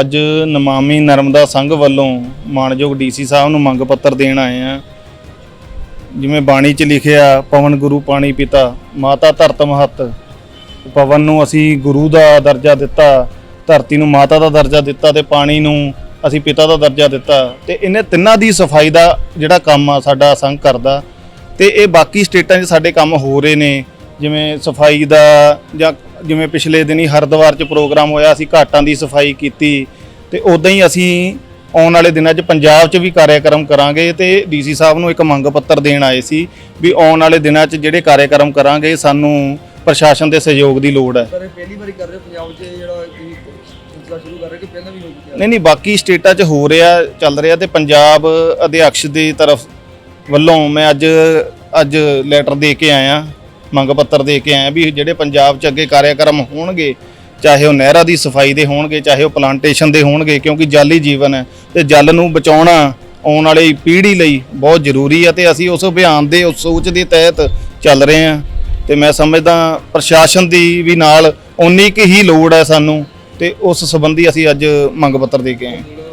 ਅੱਜ ਨਮਾਮੀ ਨਰਮਦਾ ਸੰਘ ਵੱਲੋਂ ਮਾਨਯੋਗ ਡੀਸੀ ਸਾਹਿਬ ਨੂੰ ਮੰਗ ਪੱਤਰ ਦੇਣ ਆਏ ਆ ਜਿਵੇਂ ਬਾਣੀ 'ਚ ਲਿਖਿਆ, ਪਵਨ ਗੁਰੂ ਪਾਣੀ ਪਿਤਾ, ਮਾਤਾ ਧਰਤ ਮਹਤ। ਪਵਨ ਨੂੰ ਅਸੀਂ ਗੁਰੂ ਦਾ ਦਰਜਾ ਦਿੱਤਾ, ਧਰਤੀ ਨੂੰ ਮਾਤਾ ਦਾ ਦਰਜਾ ਦਿੱਤਾ ਤੇ ਪਾਣੀ ਨੂੰ ਅਸੀਂ ਪਿਤਾ ਦਾ ਦਰਜਾ ਦਿੱਤਾ। ਤੇ ਇਹਨੇ ਤਿੰਨਾਂ ਦੀ ਸਫ਼ਾਈ ਦਾ ਜਿਹੜਾ ਕੰਮ ਆ ਸਾਡਾ ਸੰਘ ਕਰਦਾ। ਤੇ ਇਹ ਬਾਕੀ ਸਟੇਟਾਂ 'ਚ ਸਾਡੇ ਕੰਮ ਹੋ ਰਹੇ ਨੇ। ਜਿਵੇਂ ਸਫ਼ਾਈ ਦਾ ਜਾਂ ਜਿਵੇਂ ਪਿਛਲੇ ਦਿਨੀ ਹਰਿਦੁਆਰ 'ਚ ਪ੍ਰੋਗਰਾਮ ਹੋਇਆ ਅਸੀਂ ਘਾਟਾਂ ਦੀ ਸਫ਼ਾਈ ਕੀਤੀ ਤੇ ਉਦਾਂ ਹੀ ਅਸੀਂ ਆਉਣ ਵਾਲੇ ਦਿਨਾਂ 'ਚ ਪੰਜਾਬ 'ਚ ਵੀ ਕਾਰਜਕ੍ਰਮ ਕਰਾਂਗੇ ਤੇ ਡੀਸੀ ਸਾਹਿਬ ਨੂੰ ਇੱਕ ਮੰਗ ਪੱਤਰ ਦੇਣ ਆਏ ਸੀ ਵੀ ਆਉਣ ਵਾਲੇ ਦਿਨਾਂ 'ਚ ਜਿਹੜੇ ਕਾਰਜਕ੍ਰਮ ਕਰਾਂਗੇ ਸਾਨੂੰ ਪ੍ਰਸ਼ਾਸਨ ਦੇ ਸਹਿਯੋਗ ਦੀ ਲੋੜ ਹੈ। ਸਰ ਇਹ ਪਹਿਲੀ ਵਾਰੀ ਕਰ ਰਹੇ ਹੋ ਪੰਜਾਬ 'ਚ ਇਹ ਜਿਹੜਾ ਤੁਸੀਂ ਸਿਲਸਿਲਾ ਸ਼ੁਰੂ ਕਰ ਰਹੇ ਹੋ ਕਿ ਪਹਿਲਾਂ ਵੀ ਹੋ ਚੁੱਕਿਆ? ਨਹੀਂ ਨਹੀਂ ਬਾਕੀ ਸਟੇਟਾਂ 'ਚ ਹੋ ਰਿਹਾ ਚੱਲ ਰਿਹਾ ਤੇ ਪੰਜਾਬ ਅਧਿਆਕਸ਼ ਦੀ ਤਰਫ ਵੱਲੋਂ ਮੈਂ ਅੱਜ ਅੱਜ ਲੈਟਰ ਦੇ ਕੇ ਆਇਆ। ਮੰਗ ਪੱਤਰ ਦੇ ਕੇ ਆਇਆ ਵੀ ਜਿਹੜੇ ਪੰਜਾਬ 'ਚ ਅੱਗੇ ਕਾਰਜਕ੍ਰਮ ਹੋਣਗੇ, ਚਾਹੇ ਉਹ ਨਹਿਰਾਂ ਦੀ ਸਫ਼ਾਈ ਦੇ ਹੋਣਗੇ, ਚਾਹੇ ਉਹ ਪਲਾਂਟੇਸ਼ਨ ਦੇ ਹੋਣਗੇ, ਕਿਉਂਕਿ ਜਲ ਹੀ ਜੀਵਨ ਹੈ ਤੇ ਜਲ ਨੂੰ ਬਚਾਉਣਾ ਆਉਣ ਵਾਲੀ ਪੀੜ੍ਹੀ ਲਈ ਬਹੁਤ ਜ਼ਰੂਰੀ ਹੈ ਤੇ ਅਸੀਂ ਉਸ ਅਭਿਆਨ ਦੇ, ਉਸ ਸੋਚ ਦੇ ਤਹਿਤ ਚੱਲ ਰਹੇ ਹਾਂ ਤੇ ਮੈਂ ਸਮਝਦਾ ਪ੍ਰਸ਼ਾਸਨ ਦੀ ਵੀ ਨਾਲ ਉਨੀ ਕੁ ਹੀ ਲੋੜ ਹੈ ਸਾਨੂੰ ਤੇ ਉਸ ਸੰਬੰਧੀ ਅਸੀਂ ਅੱਜ ਮੰਗ ਪੱਤਰ ਦੇ ਕੇ ਆਏ ਹਾਂ।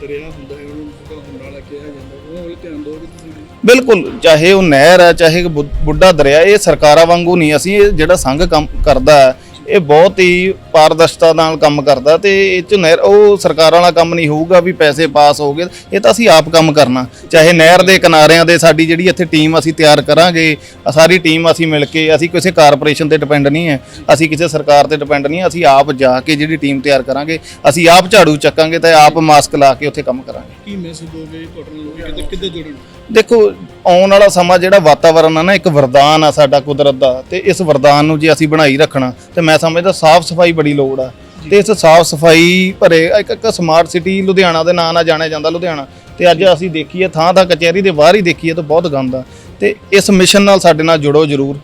ਦਰਿਆ ਹੁੰਦਾ ਹੈ ਉਹਨੂੰ ਬੁੱਢਾ ਹੁੰਦਾ ਕਿਹਾ ਜਾਂਦਾ ਉਹ ਵੱਲ ਧਿਆਨ ਦਿਓਗੇ ਤੁਸੀਂ ਬਿਲਕੁਲ ਚਾਹੇ ਉਹ ਨਹਿਰ ਹੈ ਚਾਹੇ ਬੁੱਢਾ ਦਰਿਆ ਇਹ ਸਰਕਾਰਾਂ ਵਾਂਗੂ ਨਹੀਂ। ਅਸੀਂ ਇਹ ਜਿਹੜਾ ਸੰਘ ਕੰਮ ਕਰਦਾ ਹੈ, ਇਹ ਬਹੁਤ ਹੀ ਪਾਰਦਰਸ਼ਤਾ ਨਾਲ ਕੰਮ ਕਰਦਾ ਤੇ ਇਹ ਚ ਨਹਿਰ ਉਹ ਸਰਕਾਰਾਂ ਵਾਲਾ ਕੰਮ ਨਹੀਂ ਹੋਊਗਾ ਵੀ ਪੈਸੇ ਪਾਸ ਹੋ ਗਏ ਇਹ ਤਾਂ ਅਸੀਂ ਆਪ ਕੰਮ ਕਰਨਾ। ਚਾਹੇ ਨਹਿਰ ਦੇ ਕਿਨਾਰਿਆਂ ਦੇ ਸਾਡੀ ਜਿਹੜੀ ਇੱਥੇ ਟੀਮ ਅਸੀਂ ਤਿਆਰ ਕਰਾਂਗੇ ਸਾਰੀ ਟੀਮ ਅਸੀਂ ਮਿਲ ਕੇ ਅਸੀਂ ਕਿਸੇ ਕਾਰਪੋਰੇਸ਼ਨ ਤੇ ਡਿਪੈਂਡ ਨਹੀਂ ਹੈ ਅਸੀਂ ਕਿਸੇ ਸਰਕਾਰ ਤੇ ਡਿਪੈਂਡ ਨਹੀਂ ਅਸੀਂ ਆਪ ਜਾ ਕੇ ਜਿਹੜੀ ਟੀਮ ਤਿਆਰ ਕਰਾਂਗੇ ਅਸੀਂ ਆਪ ਝਾੜੂ ਚੱਕਾਂਗੇ ਤੇ ਆਪ ਮਾਸਕ ਲਾ ਕੇ ਉੱਥੇ ਕੰਮ ਕਰਾਂਗੇ। ਕੀ ਮੈਸੇਜ ਦੋਗੇ ਤੁਹਾਡੇ ਨਾਲ ਲੋਕ ਕਿੱਦਾਂ ਕਿੱਦਾਂ ਜੁੜਨ? ਦੇਖੋ ਆਉਣ ਵਾਲਾ ਸਮਾਂ ਜਿਹੜਾ ਵਾਤਾਵਰਣ ਆ ਨਾ ਇੱਕ ਵਰਦਾਨ ਆ ਸਾਡਾ ਕੁਦਰਤ ਦਾ ਤੇ ਇਸ ਵਰਦਾਨ ਨੂੰ ਜੇ ਅਸੀਂ ਬਣਾਈ ਰੱਖਣਾ ਤੇ ਮੈਂ ਸਮਝਦਾ ਸਾਫ਼ ਸਫ਼ਾਈ ਬੜੀ ਲੋੜ ਆ। ਤੇ ਇਸ ਸਾਫ਼ ਸਫ਼ਾਈ ਭਰੇ ਇੱਕ ਇੱਕ ਸਮਾਰਟ ਸਿਟੀ ਲੁਧਿਆਣਾ ਦੇ ਨਾਂ ਨਾਲ ਜਾਣਿਆ ਜਾਂਦਾ ਲੁਧਿਆਣਾ। ਤੇ ਅੱਜ ਅਸੀਂ ਦੇਖੀਏ ਥਾਂ ਥਾਂ ਕਚਹਿਰੀ ਦੇ ਬਾਹਰ ਹੀ ਦੇਖੀਏ ਤਾਂ ਬਹੁਤ ਗੰਦ ਆ। ਤੇ ਇਸ ਮਿਸ਼ਨ ਨਾਲ ਸਾਡੇ ਨਾਲ ਜੁੜੋ ਜਰੂਰ।